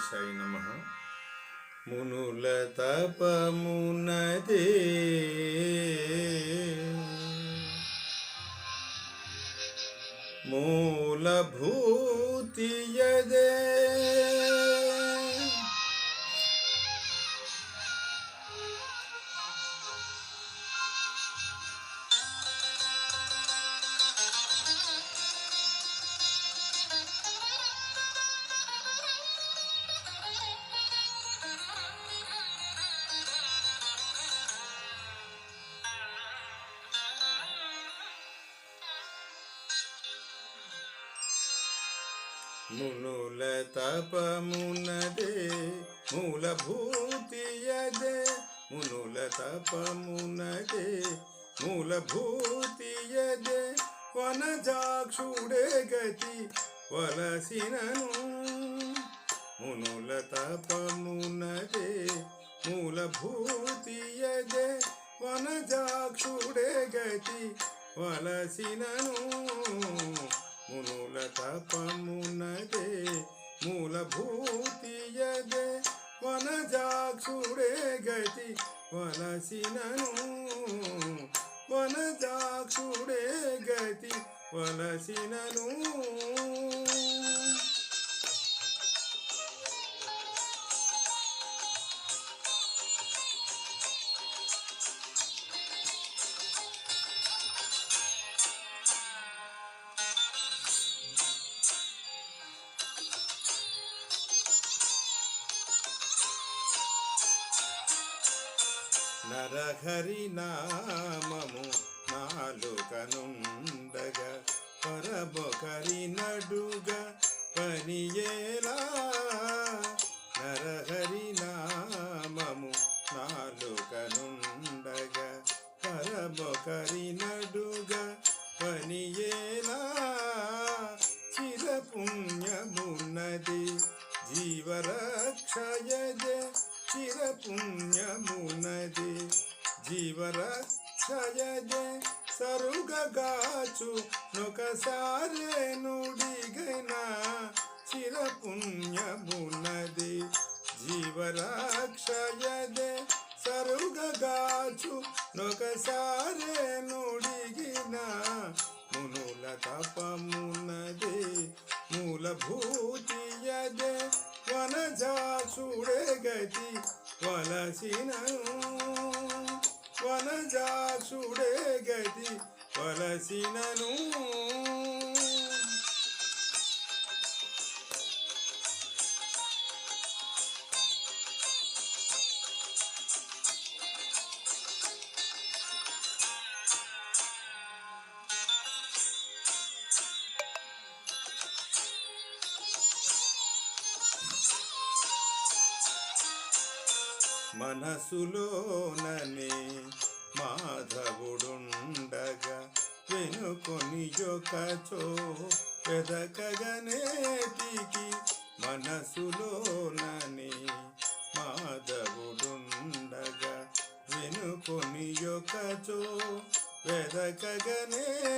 గణేశాయ నమ మునుల తపమునదే మూలభూతియదే మునుల తపమునదే మూలభూతియదే. మునుల తపమునదే మూలభూతియదే. వనజాక్షుడే గతి వలసినను. మునుల తపమునదే మూలభూతియదే. వనజాక్షుడే గతి వలసినను. మునుల తపమునదే మూలభూతియదే. వనజాక్షుడే గతి వలసినను వనజాక్షుడే గతి వలసినను. నరహరి నామము నాలుకనుండగా పరబొకరి నడుగా పనియేలా. నరహరి నామము నాలుకనుండగా పరబొకరి నడుగా పనియే చిరపుణ్యమునది జీవరక్షయదే సరుగగాచు నొకసారే నుడిగైనా చిరపుణ్యమునది జీవరక్షయదే సరుగగాచు నొకసారే నుడిగినా మునుల తపమున్నదే మూలభూతియదే వనజాసుడే గతి వలసినను వనజాసుడే గతి వలసినను మనసులోననే మాధవుడుండగా వెనుకొని యొకచో వెదకగనేటికి మనసులోననే మాధవుడుండగా వెనుకొని యొకచో వెదకగనేటికి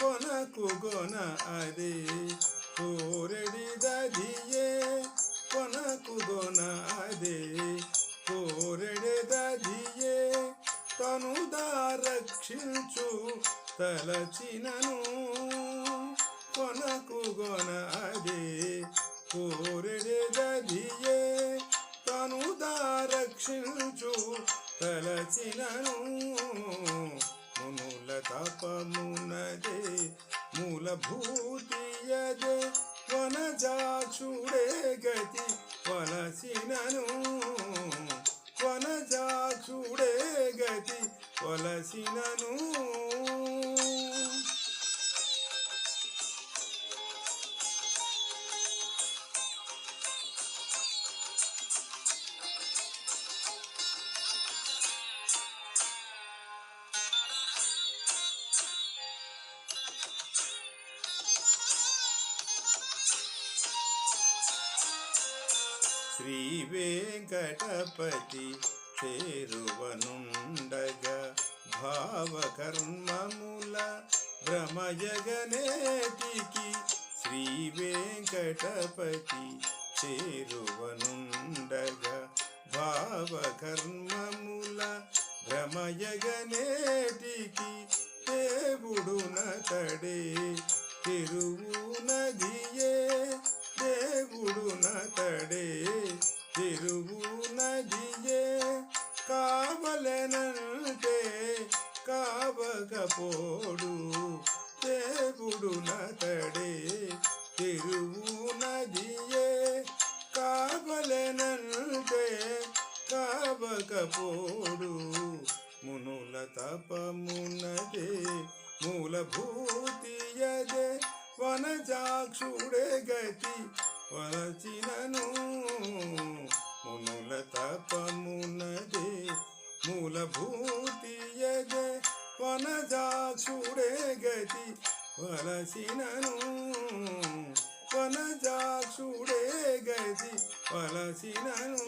కొనకు గొన అదే కోరెడి దదియే కొనకు గొన అదే కోరెడెదదియే తను రక్షించు తలచినను. కొనకు గొన అదే కోరెడెదదియే తను రక్షించు తలచినను. మునుల తపమునదే మూలభూతియదే వనజాక్షుడే గతి వలసినను శ్రీ వెంకటపతి చేరువనుండగా భావకర్మముల భ్రమయగనేటికి శ్రీ వెంకటపతి చేరువనుండగా భావకర్మముల భ్రమయగనేటికి దేవుడు నతడే తిరువు నదియే దేవుడు నతడే తిరువు నదియే కావలనంటే కావకపోడు దేవుడు నతడే తిరువు నదియే కావలనంటే కావకపోడు మునుల తపమున్నదే మూలభూతియదే వనజాక్షుడే గతి వలచినను మునుల తపమున్నదే మూలభూతియదే వనజాక్షుడే గతి వలసినను వనజాక్షుడే గతి వలసినను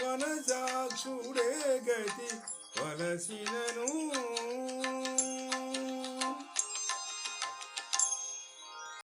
వనజాక్షుడే గతి వలసినను